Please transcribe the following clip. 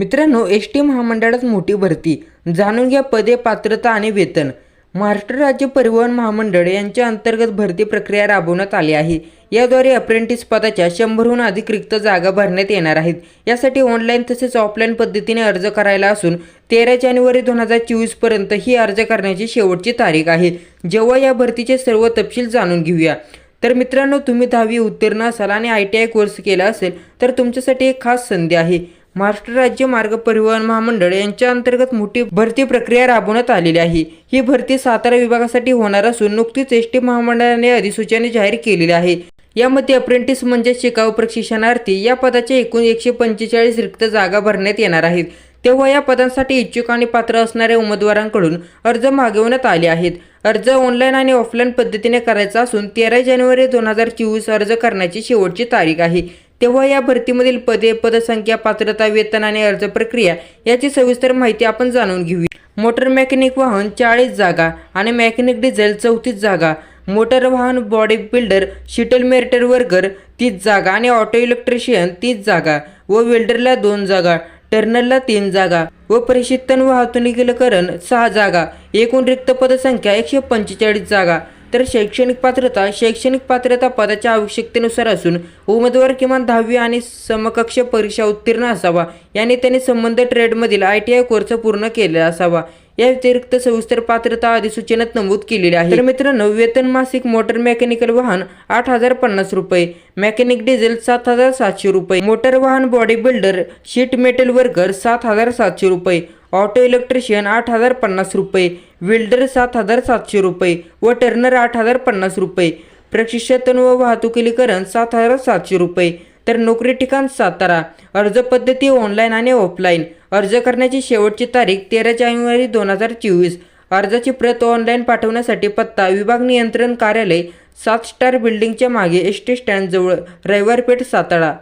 मित्रांनो S T महामंडळात मोठी भरती. जाणून घ्या पदे पात्रता आणि वेतन. महाराष्ट्र राज्य परिवहन महामंडळ यांच्या अंतर्गत भरती प्रक्रिया राबवण्यात आली आहे. याद्वारे अप्रेंटिस पदाच्या शंभरहून अधिक रिक्त जागा भरण्यात येणार आहेत. यासाठी ऑनलाईन तसेच ऑफलाईन पद्धतीने अर्ज करायला असून तेरा जानेवारी दोन हजार चोवीसपर्यंत ही अर्ज करण्याची शेवटची तारीख आहे. जेव्हा या भरतीचे सर्व तपशील जाणून घेऊया. तर मित्रांनो तुम्ही दहावी उत्तीर्ण असाल आणि आय टी आय कोर्स केला असेल तर तुमच्यासाठी एक खास संधी आहे. महाराष्ट्र राज्य मार्ग परिवहन महामंडळ यांच्या अंतर्गत मोठी भरती प्रक्रिया राबवण्यात आलेली आहे. ही भरती सातारा विभागासाठी होणार असून नुकतीच एस टी महामंडळाने अधिसूचना जाहीर केलेली आहे. यामध्ये अप्रेंटिस म्हणजे शिकाऊ प्रशिक्षणार्थी या पदाच्या एकूण एकशे पंचेचाळीस रिक्त जागा भरण्यात येणार आहेत. तेव्हा या पदांसाठी इच्छुक आणि पात्र असणाऱ्या उमेदवारांकडून अर्ज मागवण्यात आले आहेत. अर्ज ऑनलाईन आणि ऑफलाईन पद्धतीने करायचा असून तेरा जानेवारी दोन हजार चोवीस अर्ज करण्याची शेवटची तारीख आहे. तेव्हा या भरतीमधील पदे पदसंख्या पात्रता वेतन आणि अर्ज प्रक्रिया याची सविस्तर माहिती आपण जाणून घेऊया. मोटर मेकॅनिक वाहन चाळीस जागा आणि मेकॅनिक डिझेल चौतीस जागा. मोटर वाहन बॉडी बिल्डर शिटल मेरिटर वर्कर तीस जागा आणि ऑटो इलेक्ट्रिशियन तीस जागा व वेल्डरला दोन जागा टर्नरला तीन जागा व प्रशिक्षण वाहतुकीकरण सहा जागा. एकूण रिक्त पदसंख्या एकशे पंचेचाळीस जागा. तर शैक्षणिक पात्रता शैक्षणिक पात्रता पदाच्या आवश्यकतेनुसार असून उमेदवार किमान दहावी आणि समकक्ष परीक्षा उत्तीर्ण असावा. याने त्यांनी संबंध ट्रेडमधील आय टी आय कोर्स पूर्ण केला असावा. या व्यतिरिक्त सविस्तर पात्रता अधिसूचनेत नमूद केलेली आहे. तर मित्रांनो वेतन मासिक मोटर मेकॅनिकल वाहन आठ हजार पन्नास रुपये मेकॅनिक डिझेल सात हजार सातशे रुपये मोटर वाहन body builder sheet metal worker सात हजार सातशे रुपये ऑटो इलेक्ट्रिशियन आठ हजार पन्नास रुपये विल्डर सात हजार सातशे रुपये व टर्नर आठ हजार पन्नास रुपये प्रशिक्षण व वाहतुकीकरण सात हजार सातशे रुपये तर नोकरी ठिकाण सातारा. अर्ज पद्धती ऑनलाईन आणि ऑफलाईन अर्ज करण्याची शेवटची तारीख तेरा जानेवारी दोन हजार चोवीस. अर्जाची प्रत ऑनलाईन पाठवण्यासाठी पत्ता विभाग नियंत्रण कार्यालय सात स्टार बिल्डिंगच्या मागे एस टी स्टँडजवळ रविवार पेठ सातारा.